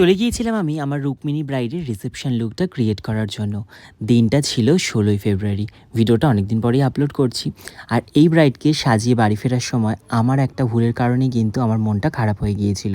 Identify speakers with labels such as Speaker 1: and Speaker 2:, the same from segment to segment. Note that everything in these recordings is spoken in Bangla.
Speaker 1: চলে গিয়েছিলাম আমি আমার রুক্মিণী ব্রাইডের রিসেপশন লুকটা ক্রিয়েট করার জন্য। দিনটা ছিল ষোলোই ফেব্রুয়ারি। ভিডিওটা অনেকদিন পরেই আপলোড করছি। আর এই ব্রাইডকে সাজিয়ে বাড়ি ফেরার সময় আমার একটা ভুলের কারণে কিন্তু আমার মনটা খারাপ হয়ে গিয়েছিল।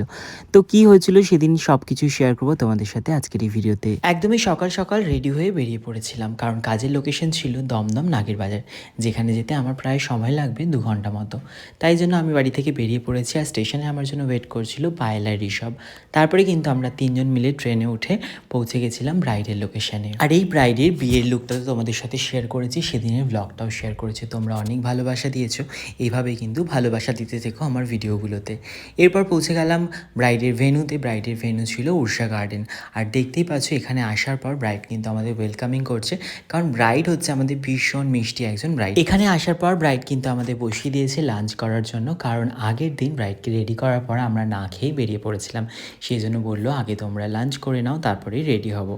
Speaker 1: তো কি হয়েছিল সেদিন সব কিছু শেয়ার করব তোমাদের সাথে আজকের এই ভিডিওতে। একদমই সকাল সকাল রেডি হয়ে বেরিয়ে পড়েছিলাম। কারণ কাজের লোকেশন ছিল দমদম নাগের বাজার, যেখানে যেতে আমার প্রায় সময় লাগবে দু ঘণ্টা মতো। তাই জন্য আমি বাড়ি থেকে বেরিয়ে পড়েছি আর স্টেশনে আমার জন্য ওয়েট করছিল পায়েল আর ঋষভ। তারপরে কিন্তু আমরা তিনজন মিলে ট্রেনে উঠে পৌঁছে গেছিলাম ব্রাইডের লোকেশনে আর এই ব্রাইডের বিয়ের লুকটা তো তোমাদের সাথে শেয়ার করেছি, সেদিনের ব্লগটাও শেয়ার করেছি। তোমরা অনেক ভালোবাসা দিয়েছ এইভাবেই কিন্তু ভালোবাসা দিতে থেকো আমার ভিডিওগুলোতে এরপর পৌঁছে গেলাম ব্রাইডের ভেনুতে ব্রাইডের ভেনু ছিল উর্ষা গার্ডেন আর দেখতেই পাচ্ছ এখানে আসার পর ব্রাইড কিন্তু আমাদের ওয়েলকামিং করছে, কারণ ব্রাইড হচ্ছে আমাদের ভীষণ মিষ্টি একজন ব্রাইড এখানে আসার পর ব্রাইড কিন্তু আমাদের বসিয়ে দিয়েছে লাঞ্চ করার জন্য, কারণ আগের দিন ব্রাইডকে রেডি করার পর আমরা না খেয়ে বেরিয়ে পড়েছিলাম। সেই জন্য বলল আগে তোমরা লাঞ্চ করে নাও তারপরেই রেডি হব।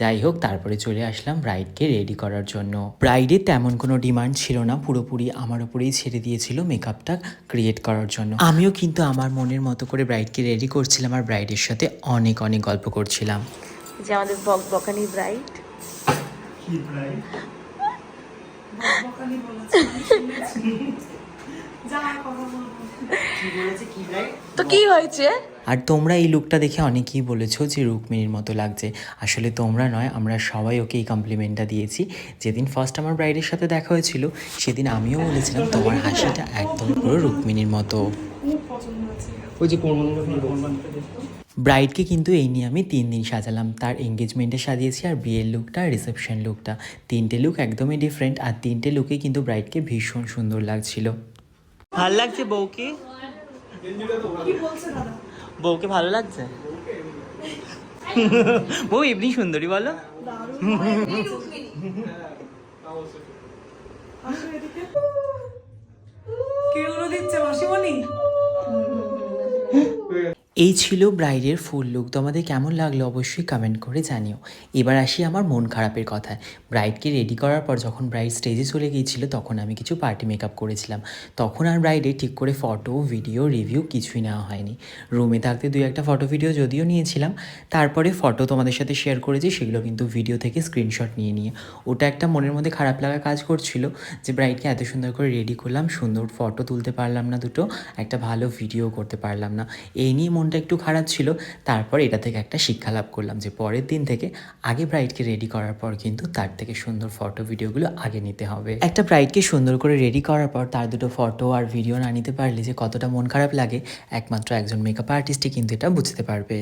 Speaker 1: যাই হোক তারপরে চলে আসলাম ব্রাইডকে রেডি করার জন্য। ব্রাইডের তেমন কোনো ডিমান্ড ছিল না পুরোপুরি আমার উপরেই ছেড়ে দিয়েছিল মেকআপটা ক্রিয়েট করার জন্য। আমিও কিন্তু আমার মনের মতো করে ব্রাইডকে রেডি করছিলাম আর ব্রাইডের সাথে অনেক অনেক গল্প করছিলাম।
Speaker 2: যে আমাদের বক বকানি ব্রাইড তো কি হয়েছে?
Speaker 1: আর তোমরা এই লুকটা দেখে অনেকেই বলেছ যে রুক্মিণীর মতো লাগছে। আসলে তোমরা নয় আমরা সবাই ওকে এই কমপ্লিমেন্টটা দিয়েছি। যেদিন ফার্স্ট আমার ব্রাইডের সাথে দেখা হয়েছিল সেদিন আমিও বলেছিলাম তোমার হাসিটা একদম পুরো রুক্মিণীর মতো।
Speaker 3: ওই যে
Speaker 1: ব্রাইডকে কিন্তু এই নিয়ে আমি তিন দিন সাজালাম। তার এঙ্গেজমেন্টে সাজিয়েছি আর বিয়ের লুকটা আর রিসেপশন লুকটা তিনটে লুক একদমই ডিফারেন্ট আর তিনটে লুকে কিন্তু ব্রাইডকে ভীষণ সুন্দর লাগছিল। ভালো লাগছে বউকে? বউকে ভালো লাগছে? বউ এমনি সুন্দরী বলো।
Speaker 4: কেউ দিচ্ছে মাসিমণি?
Speaker 1: এই ছিল ব্রাইডের ফুল লুক। তোমাদের কেমন লাগল অবশ্যই কমেন্ট করে জানিও। এবার আসি আমার মন খারাপের কথায়। ব্রাইডকে রেডি করার পর যখন ব্রাইড স্টেজে চলে গিয়েছিল, তখন আমি কিছু পার্টি মেকআপ করেছিলাম। তখন আর ব্রাইডে ঠিক করে ফটো ভিডিও রিভিউ কিছুই নেওয়া হয়নি। রুমে থাকতে দুই একটা ফটো ভিডিও যদিও নিয়েছিলাম। তারপরে ফটো তোমাদের সাথে শেয়ার করেছি, সেগুলো কিন্তু ভিডিও থেকে স্ক্রিনশট নিয়ে নিয়ে। ওটা একটা মনের মধ্যে খারাপ লাগা কাজ করছিল যে ব্রাইডকে এত সুন্দর করে রেডি করলাম, সুন্দর ফটো তুলতে পারলাম না দুটো, একটা ভালো ভিডিও করতে পারলাম না। এই নিয়ে মনটা একটু খারাপ ছিল, তারপর এটা থেকে একটা শিক্ষা লাভ করলাম যে পরের দিন থেকে আগে ব্রাইডকে রেডি করার পর কিন্তু তার থেকে সুন্দর ফটো ভিডিওগুলো আগে নিতে হবে। একটা ব্রাইডকে সুন্দর করে রেডি করার পর তার দুটো ফটো আর ভিডিও না নিতে পারলে যে কতটা মন খারাপ লাগে, একমাত্র একজন মেকআপ আর্টিস্টই কিন্তু এটা বুঝতে পারবে।